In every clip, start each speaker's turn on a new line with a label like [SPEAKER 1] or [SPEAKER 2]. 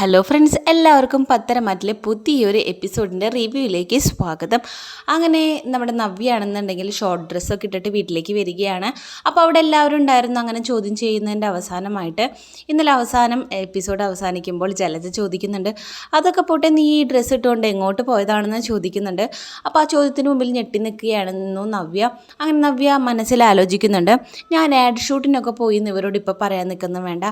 [SPEAKER 1] Hello friends എല്ലാവർക്കും പത്തരമാറ്റിലെ പുതിയൊരു എപ്പിസോഡിന്റെ റിവ്യൂയിലേക്ക് സ്വാഗതം. അങ്ങനെ നമ്മുടെ നവ്യാണെന്നുണ്ടെങ്കിൽ ഷോർട്ട് ഡ്രസ്സൊക്കെ ഇട്ടിട്ട് വീട്ടിലേക്ക് വരികയാണ്. അപ്പോൾ അവിടെ എല്ലാവരും ഉണ്ടായിരുന്നു അങ്ങനെ ചോദ്യം ചെയ്യുന്നതിന്റെ അവസാനമായിട്ട്. ഇന്നലെ അവസാനം എപ്പിസോഡ് അവസാനിക്കുമ്പോൾ ജലജ ചോദിക്കുന്നുണ്ട് അതൊക്കെ പോട്ടെ നീ ഈ ഡ്രസ്സ് ഇട്ടുകൊണ്ട് എങ്ങോട്ട് പോയതാണെന്ന് ചോദിക്കുന്നുണ്ട്. അപ്പോൾ ആ ചോദ്യത്തിന് മുമ്പിൽ ഞെട്ടി നിൽക്കുകയാണെന്നു നവ്യ. അങ്ങനെ നവ്യ മനസ്സിൽ ആലോചിക്കുന്നുണ്ട് ഞാൻ ആഡ് ഷൂട്ടിനൊക്കെ പോയി എന്ന് ഇവരോട് ഇപ്പോൾ പറയാൻ നിൽക്കുന്നു വേണ്ട.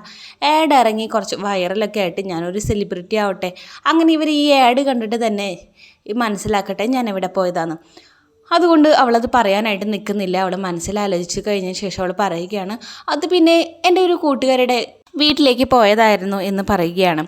[SPEAKER 1] ആഡ് ഇറങ്ങി കുറച്ച് വൈറലൊക്കെ ആയിട്ട് ഞാനൊരു സെലിബ്രിറ്റി ആവട്ടെ. അങ്ങനെ ഇവർ ഈ ആഡ് കണ്ടിട്ട് തന്നെ മനസ്സിലാക്കട്ടെ ഞാൻ എവിടെ പോയതാണ്. അതുകൊണ്ട് അവളത് പറയാനായിട്ട് നിൽക്കുന്നില്ല അവൾ മനസ്സിലാലോചിച്ച് കഴിഞ്ഞ ശേഷം അവൾ പറയുകയാണ്. അത് പിന്നെ എന്റെ ഒരു കൂട്ടുകാരുടെ വീട്ടിലേക്ക് പോയതായിരുന്നു എന്ന് പറയുകയാണ്.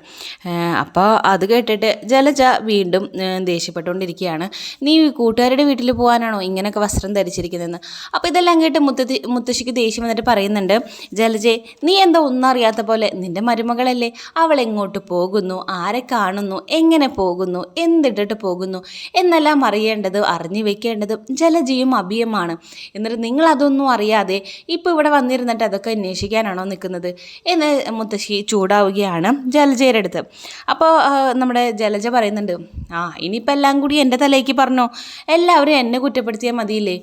[SPEAKER 1] അപ്പോൾ അത് കേട്ടിട്ട് ജലജ വീണ്ടും ദേഷ്യപ്പെട്ടുകൊണ്ടിരിക്കുകയാണ്. നീ കൂട്ടുകാരുടെ വീട്ടിൽ പോകാനാണോ ഇങ്ങനെയൊക്കെ വസ്ത്രം ധരിച്ചിരിക്കുന്നതെന്ന്? അപ്പോൾ ഇതെല്ലാം കേട്ട് മുത്തത്തി മുത്തശ്ശിക്ക് ദേഷ്യം വന്നിട്ട് പറയുന്നുണ്ട് ജലജെ നീ എന്താ ഒന്നും അറിയാത്ത പോലെ നിന്റെ മരുമകളല്ലേ? അവൾ എങ്ങോട്ട് പോകുന്നു? ആരെ കാണുന്നു? എങ്ങനെ പോകുന്നു? എന്തിട്ടിട്ട് പോകുന്നു? എന്നെല്ലാം അറിയേണ്ടത് അറിഞ്ഞു വെക്കേണ്ടത് ജലജയും അഭിയമാണ് എന്നിട്ട് നിങ്ങളതൊന്നും അറിയാതെ ഇപ്പോൾ ഇവിടെ വന്നിരുന്നിട്ട് അതൊക്കെ അന്വേഷിക്കാനാണോ നിൽക്കുന്നത്? എന്ന് മുത്തശ്ശി ചൂടാവുകയാണ് ജലജയുടെ അടുത്ത്. അപ്പോൾ നമ്മുടെ ജലജ പറയുന്നുണ്ട് ആ ഇനിയിപ്പോൾ എല്ലാം കൂടി എന്റെ തലേക്ക് പറഞ്ഞോ? എല്ലാവരും എന്നെ കുറ്റപ്പെടുത്തിയാൽ മതിയില്ലേ?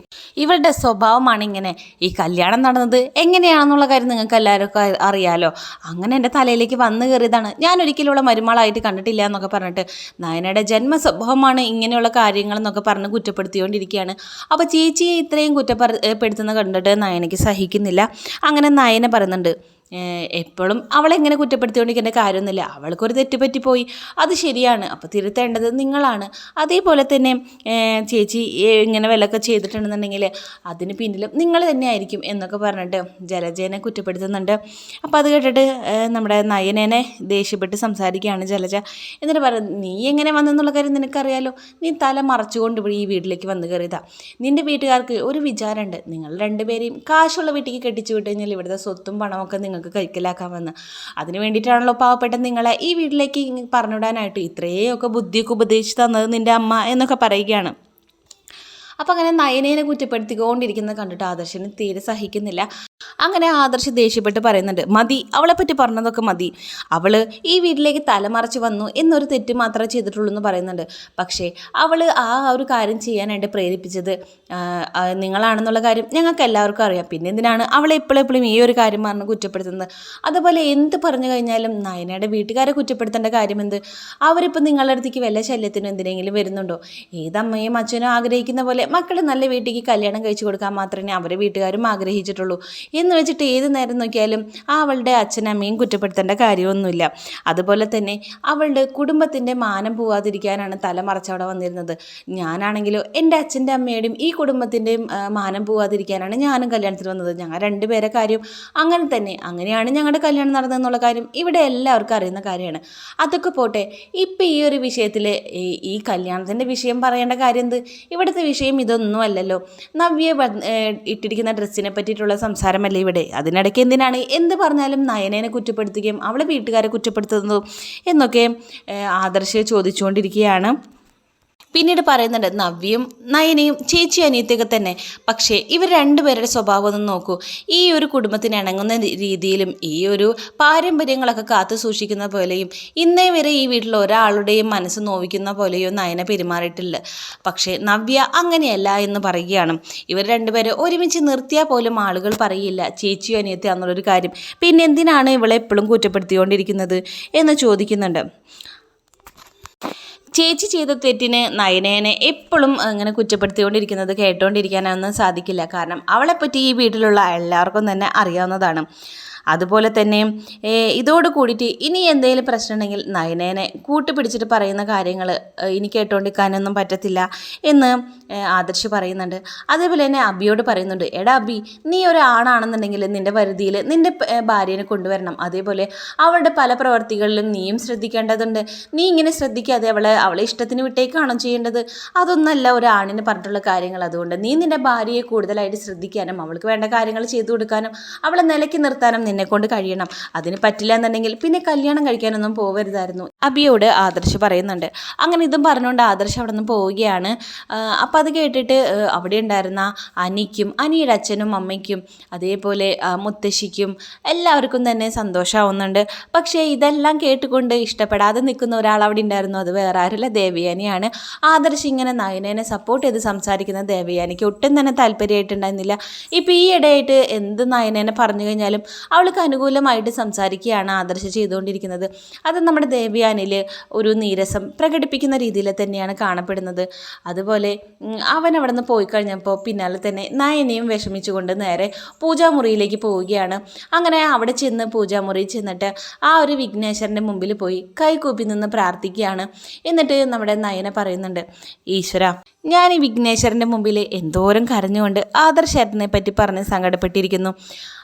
[SPEAKER 1] ഇവളുടെ സ്വഭാവമാണ് ഇങ്ങനെ. ഈ കല്യാണം നടന്നത് എങ്ങനെയാണെന്നുള്ള കാര്യം നിങ്ങൾക്ക് എല്ലാവർക്കും അറിയാലോ. അങ്ങനെ എന്റെ തലയിലേക്ക് വന്നു കയറിയതാണ്. ഞാൻ ഒരിക്കലും ഉള്ള മരുമകളായിട്ട് കണ്ടിട്ടില്ല എന്നൊക്കെ പറഞ്ഞിട്ട് നയനയുടെ ജന്മ സ്വഭാവമാണ് ഇങ്ങനെയുള്ള കാര്യങ്ങളെന്നൊക്കെ പറഞ്ഞ് കുറ്റപ്പെടുത്തിക്കൊണ്ടിരിക്കുകയാണ്. അപ്പോൾ ചേച്ചിയെ ഇത്രയും കുറ്റപ്പെടുത്തുന്ന കണ്ടിട്ട് നയനയ്ക്ക് സഹിക്കുന്നില്ല. അങ്ങനെ നയന പറയുന്നുണ്ട് എപ്പോഴും അവളെങ്ങനെ കുറ്റപ്പെടുത്തിക്കൊണ്ടിരിക്കേണ്ട കാര്യമൊന്നുമില്ല. അവൾക്കൊരു തെറ്റ് പറ്റിപ്പോയി. അത് ശരിയാണ്. അപ്പോൾ തിരുത്തേണ്ടത് നിങ്ങളാണ്. അതേപോലെ തന്നെ ചേച്ചി ഇങ്ങനെ വിലക്കെ ചെയ്തിട്ടുണ്ടെന്നുണ്ടെങ്കിൽ അതിന് പിന്നിലും നിങ്ങൾ തന്നെയായിരിക്കും എന്നൊക്കെ പറഞ്ഞിട്ട് ജലജേനെ കുറ്റപ്പെടുത്തുന്നുണ്ട്. അപ്പോൾ അത് കേട്ടിട്ട് നമ്മുടെ നയനേനെ ദേഷ്യപ്പെട്ട് സംസാരിക്കുകയാണ് ജലജ. എന്നിട്ട് പറയുന്നത് നീ എങ്ങനെ വന്നെന്നുള്ള കാര്യം നിനക്കറിയാലോ? നീ തല മറച്ചുകൊണ്ട് ഇവിടെ ഈ വീട്ടിലേക്ക് വന്ന് കയറിയതാ. നിന്റെ വീട്ടുകാർക്ക് ഒരു വിചാരമുണ്ട്. നിങ്ങൾ രണ്ടുപേരെയും കാശുള്ള വീട്ടിലേക്ക് കെട്ടിച്ചു വിട്ട് കഴിഞ്ഞാൽ ഇവിടുത്തെ സ്വത്തും പണമൊക്കെ നിങ്ങൾക്ക് കൈക്കലാക്കാമെന്ന് അതിന് വേണ്ടിയിട്ടാണല്ലോ പാവപ്പെട്ട നിങ്ങളെ ഈ വീട്ടിലേക്ക് പറഞ്ഞിടാനായിട്ട് ഇത്രയൊക്കെ ബുദ്ധിയൊക്കെ ഉപദേശിച്ച് തന്നത് നിന്റെ അമ്മ എന്നൊക്കെ പറയുകയാണ്. അപ്പം അങ്ങനെ നയനേനെ കുറ്റപ്പെടുത്തിക്കൊണ്ടിരിക്കുന്നത് കണ്ടിട്ട് ആദർശന് തീരെ സഹിക്കുന്നില്ല. അങ്ങനെ ആദർശ് ദേഷ്യപ്പെട്ട് പറയുന്നുണ്ട് മതി അവളെപ്പറ്റി പറഞ്ഞതൊക്കെ മതി. അവൾ ഈ വീട്ടിലേക്ക് തലമറച്ച് വന്നു എന്നൊരു തെറ്റ് മാത്രമേ ചെയ്തിട്ടുള്ളൂ എന്ന് പറയുന്നുണ്ട്. പക്ഷേ അവൾ ആ ഒരു കാര്യം ചെയ്യാനായിട്ട് പ്രേരിപ്പിച്ചത് നിങ്ങളാണെന്നുള്ള കാര്യം ഞങ്ങൾക്ക് എല്ലാവർക്കും അറിയാം. പിന്നെ എന്തിനാണ് അവളെ എപ്പോഴെപ്പോഴും ഈ ഒരു കാര്യം പറഞ്ഞ് കുറ്റപ്പെടുത്തുന്നത്? അതുപോലെ എന്ത് പറഞ്ഞു കഴിഞ്ഞാലും നയനയുടെ വീട്ടുകാരെ കുറ്റപ്പെടുത്തേണ്ട കാര്യം എന്ത്? അവരിപ്പോൾ നിങ്ങളുടെ അടുത്തേക്ക് വല്ല ശല്യത്തിനും എന്തിനെങ്കിലും വരുന്നുണ്ടോ? ഏതമ്മയും അച്ഛനും ആഗ്രഹിക്കുന്ന പോലെ മക്കൾ നല്ല വീട്ടിലേക്ക് കല്യാണം കഴിച്ചു കൊടുക്കാൻ മാത്രമേ അവരെ വീട്ടുകാരും ആഗ്രഹിച്ചിട്ടുള്ളൂ. എന്ന് വെച്ചിട്ട് ഏത് നേരം നോക്കിയാലും ആ അവളുടെ അച്ഛനമ്മയും കുറ്റപ്പെടുത്തേണ്ട കാര്യമൊന്നുമില്ല. അതുപോലെ തന്നെ അവളുടെ കുടുംബത്തിന്റെ മാനം പോവാതിരിക്കാനാണ് തല അവിടെ വന്നിരുന്നത്. ഞാനാണെങ്കിലോ എന്റെ അച്ഛന്റെ അമ്മയുടെയും ഈ കുടുംബത്തിന്റെയും മാനം പോവാതിരിക്കാനാണ് ഞാനും കല്യാണത്തിന് വന്നത്. ഞങ്ങൾ രണ്ടുപേരെ കാര്യം അങ്ങനെ തന്നെ. അങ്ങനെയാണ് ഞങ്ങളുടെ കല്യാണം നടന്നതെന്നുള്ള കാര്യം ഇവിടെ എല്ലാവർക്കും അറിയുന്ന കാര്യമാണ്. അതൊക്കെ പോട്ടെ ഇപ്പം ഈ ഒരു വിഷയത്തിൽ ഈ കല്യാണത്തിന്റെ വിഷയം പറയേണ്ട കാര്യം എന്ത് ഇവിടുത്തെ വിഷയം ഇതൊന്നും അല്ലല്ലോ. നവ്യ ഇട്ടിരിക്കുന്ന ഡ്രസ്സിനെ പറ്റിയിട്ടുള്ള സംസാരമല്ലേ ഇവിടെ? അതിനിടയ്ക്ക് എന്തിനാണ്? എന്ത് പറഞ്ഞാലും നയനേനെ കുറ്റപ്പെടുത്തുകയും അവളെ വീട്ടുകാരെ കുറ്റപ്പെടുത്തുന്നതും എന്നൊക്കെ ആദർശ് ചോദിച്ചുകൊണ്ടിരിക്കുകയാണ്. പിന്നീട് പറയുന്നുണ്ട് നവ്യയും നയനയും ചേച്ചി അനിയത്തിയൊക്കെ തന്നെ. പക്ഷേ ഇവർ രണ്ടുപേരുടെ സ്വഭാവം ഒന്ന് നോക്കൂ. ഈ ഒരു കുടുംബത്തിന് ഇണങ്ങുന്ന രീതിയിലും ഈ ഒരു പാരമ്പര്യങ്ങളൊക്കെ കാത്തു സൂക്ഷിക്കുന്ന പോലെയും ഇന്നേ വരെ ഈ വീട്ടിൽ ഒരാളുടെയും മനസ്സ് നോവിക്കുന്ന പോലെയോ നയന പെരുമാറിയിട്ടില്ല. പക്ഷേ നവ്യ അങ്ങനെയല്ല എന്ന് പറയുകയാണ്. ഇവർ രണ്ടുപേരെ ഒരുമിച്ച് നിർത്തിയാൽ പോലും ആളുകൾ പറയില്ല ചേച്ചിയോ അനിയത്തിയോ എന്നുള്ളൊരു കാര്യം. പിന്നെ എന്തിനാണ് ഇവളെ എപ്പോഴും കുറ്റപ്പെടുത്തിക്കൊണ്ടിരിക്കുന്നത് എന്ന് ചോദിക്കുന്നുണ്ട്. ചേച്ചി ചെയ്ത തെറ്റിന് നയനേനെ എപ്പോഴും അങ്ങനെ കുറ്റപ്പെടുത്തിക്കൊണ്ടിരിക്കുന്നത് കേട്ടുകൊണ്ടിരിക്കാനൊന്നും സാധിക്കില്ല. കാരണം അവളെപ്പറ്റി ഈ വീട്ടിലുള്ള എല്ലാവർക്കും തന്നെ അറിയാവുന്നതാണ്. അതുപോലെ തന്നെ ഇതോട് കൂടിയിട്ട് ഇനി എന്തെങ്കിലും പ്രശ്നം ഉണ്ടെങ്കിൽ നയനേനെ കൂട്ടുപിടിച്ചിട്ട് പറയുന്ന കാര്യങ്ങൾ ഇനി കേട്ടോണ്ടിരിക്കാനൊന്നും പറ്റത്തില്ല എന്ന് ആദർശ് പറയുന്നുണ്ട്. അതേപോലെ തന്നെ അബിയോട് പറയുന്നുണ്ട് എടാ അബി നീ ഒരു ആണാണെന്നുണ്ടെങ്കിൽ നിന്റെ പരിധിയിൽ നിന്റെ ഭാര്യനെ കൊണ്ടുവരണം. അതേപോലെ അവളുടെ പല പ്രവർത്തികളിലും നീയും ശ്രദ്ധിക്കേണ്ടതുണ്ട്. നീ ഇങ്ങനെ ശ്രദ്ധിക്കാതെ അവളെ അവളെ ഇഷ്ടത്തിന് വിട്ടേക്കാണോ ചെയ്യേണ്ടത്? അതൊന്നല്ല ഒരു ആണിന് പറഞ്ഞിട്ടുള്ള കാര്യങ്ങൾ. അതുകൊണ്ട് നീ നിന്റെ ഭാര്യയെ കൂടുതലായിട്ട് ശ്രദ്ധിക്കാനും അവൾക്ക് വേണ്ട കാര്യങ്ങൾ ചെയ്തു കൊടുക്കാനും അവളെ നിലയ്ക്ക് നിർത്താനും എന്നെ കൊണ്ട് കഴിയണം. അതിന് പറ്റില്ല എന്നുണ്ടെങ്കിൽ പിന്നെ കല്യാണം കഴിക്കാനൊന്നും പോവരുതായിരുന്നു. അബിയോട് ആദർശ് പറയുന്നുണ്ട്. അങ്ങനെ ഇതും പറഞ്ഞുകൊണ്ട് ആദർശ് അവിടെ നിന്ന് പോവുകയാണ് അപ്പോൾ അത് കേട്ടിട്ട് അവിടെ ഉണ്ടായിരുന്ന അനിക്കും അനിയുടെ അച്ഛനും അമ്മയ്ക്കും അതേപോലെ മുത്തശ്ശിക്കും എല്ലാവർക്കും തന്നെ സന്തോഷമാവുന്നുണ്ട് പക്ഷേ ഇതെല്ലാം കേട്ടുകൊണ്ട് ഇഷ്ടപ്പെടാതെ നിൽക്കുന്ന ഒരാൾ അവിടെ ഉണ്ടായിരുന്നു. അത് വേറെ ആരുമില്ല. ദേവയാനിയാണ്. ആദർശ് ഇങ്ങനെ നയനേനെ സപ്പോർട്ട് ചെയ്ത് സംസാരിക്കുന്ന ദേവയാനിക്ക് ഒട്ടും തന്നെ താല്പര്യമായിട്ടുണ്ടായിരുന്നില്ല. ഇപ്പോൾ ഈ ഇടയായിട്ട് എന്ത് നയനേനെ പറഞ്ഞു കഴിഞ്ഞാലും അവൾക്ക് അനുകൂലമായിട്ട് സംസാരിക്കുകയാണ് ആദർശ ചെയ്തുകൊണ്ടിരിക്കുന്നത്. അത് നമ്മുടെ ദേവ്യാനിൽ ഒരു നീരസം പ്രകടിപ്പിക്കുന്ന രീതിയിൽ തന്നെയാണ് കാണപ്പെടുന്നത്. അതുപോലെ അവൻ അവിടെ നിന്ന് പോയി കഴിഞ്ഞപ്പോൾ പിന്നാലെ തന്നെ നയനയും വിഷമിച്ചുകൊണ്ട് നേരെ പൂജാമുറിയിലേക്ക് പോവുകയാണ്. അങ്ങനെ അവിടെ ചെന്ന് പൂജാമുറി ചെന്നിട്ട് ആ ഒരു വിഘ്നേശ്വരന്റെ മുമ്പിൽ പോയി കൈകൂപ്പി നിന്ന് പ്രാർത്ഥിക്കുകയാണ്. എന്നിട്ട് നമ്മുടെ നയന പറയുന്നുണ്ട് ഈശ്വര ഞാൻ ഈ വിഘ്നേശ്വരന്റെ മുമ്പിൽ എന്തോരം കരഞ്ഞുകൊണ്ട് ആദർശേട്ടനെ പറ്റി പറഞ്ഞ് സങ്കടപ്പെട്ടിരിക്കുന്നു.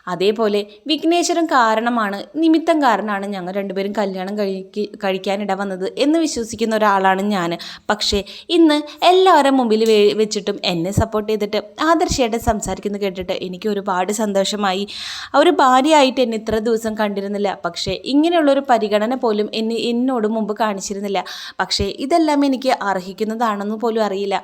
[SPEAKER 1] അതേപോലെ വിഘ്നേശ്വരൻ കാരണമാണ് നിമിത്തം കാരണമാണ് ഞങ്ങൾ രണ്ടുപേരും കല്യാണം കഴിക്ക് കഴിക്കാനിട വന്നത് എന്ന് വിശ്വസിക്കുന്ന ഒരാളാണ് ഞാൻ പക്ഷേ ഇന്ന് എല്ലാവരും മുമ്പിൽ വെച്ചിട്ടും എന്നെ സപ്പോർട്ട് ചെയ്തിട്ട് ആദർശമായിട്ട് സംസാരിക്കുന്നത് കേട്ടിട്ട് എനിക്ക് ഒരുപാട് സന്തോഷമായി. ഒരു ഭാര്യയായിട്ട് എന്നെ ഇത്ര ദിവസം കണ്ടിരുന്നില്ല. പക്ഷേ ഇങ്ങനെയുള്ളൊരു പരിഗണന പോലും എന്നെ എന്നോട് മുമ്പ് കാണിച്ചിരുന്നില്ല. പക്ഷേ ഇതെല്ലാം എനിക്ക് അർഹിക്കുന്നതാണെന്ന് പോലും അറിയില്ല.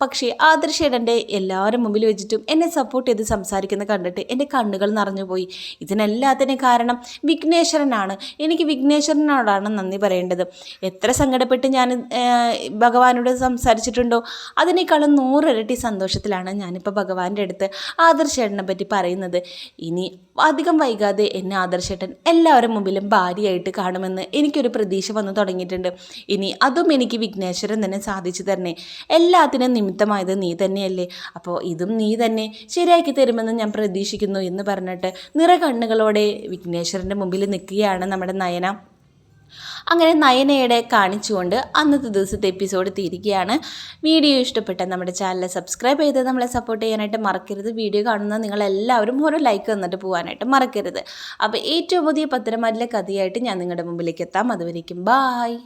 [SPEAKER 1] പക്ഷേ ആദർശേടന്റെ എല്ലാവരും മുമ്പിൽ വെച്ചിട്ടും എന്നെ സപ്പോർട്ട് ചെയ്ത് സംസാരിക്കുന്ന കണ്ടിട്ട് എന്റെ കണ്ണുകൾ നിറഞ്ഞുപോയി ഇതിനെല്ലാത്തിനും കാരണം വിഘ്നേശ്വരനാണ്. എനിക്ക് വിഘ്നേശ്വരനോടാണ് നന്ദി പറയേണ്ടത്. എത്ര സങ്കടപ്പെട്ട് ഞാൻ ഭഗവാനോട് സംസാരിച്ചിട്ടുണ്ടോ? അതിനേക്കാളും നൂറിരട്ടി സന്തോഷത്തിലാണ് ഞാനിപ്പോൾ ഭഗവാന്റെ അടുത്ത് ആദർശേട്ടനെ പറ്റി പറയുന്നത്. ഇനി അധികം വൈകാതെ എന്നെ ആദർശേട്ടൻ എല്ലാവരും മുമ്പിലും ഭാര്യയായിട്ട് കാണുമെന്ന് എനിക്കൊരു പ്രതീക്ഷ വന്നു തുടങ്ങിയിട്ടുണ്ട്. ഇനി അതും എനിക്ക് വിഘ്നേശ്വരൻ തന്നെ സാധിച്ചു തരണേ. എല്ലാത്തിനും നിമിത്തമായത് നീ തന്നെയല്ലേ. അപ്പോൾ ഇതും നീ തന്നെ ശരിയാക്കി തരുമെന്ന് ഞാൻ പ്രതീക്ഷിക്കുന്നു എന്ന് പറഞ്ഞിട്ട് നിറ കണ്ണുകളോടെ വിഘ്നേശ്വരന്റെ മുമ്പിൽ നിൽക്കുകയാണ് നമ്മുടെ നയന. അങ്ങനെ നയനയുടെ കാണിച്ചുകൊണ്ട് അന്നത്തെ ദിവസത്തെ എപ്പിസോഡ് തീരുകയാണ്. വീഡിയോ ഇഷ്ടപ്പെട്ട നമ്മുടെ ചാനൽ സബ്സ്ക്രൈബ് ചെയ്ത് നമ്മളെ സപ്പോർട്ട് ചെയ്യാനായിട്ട് മറക്കരുത്. വീഡിയോ കാണുന്ന നിങ്ങളെല്ലാവരും ഓരോ ലൈക്ക് തന്നിട്ട് പോകാനായിട്ട് മറക്കരുത്. അപ്പോൾ ഏറ്റവും പുതിയ പത്തനംതിട്ടയിലെ കഥയായിട്ട് ഞാൻ നിങ്ങളുടെ മുമ്പിലേക്ക് എത്താം. അതുവരേക്കും ബായ്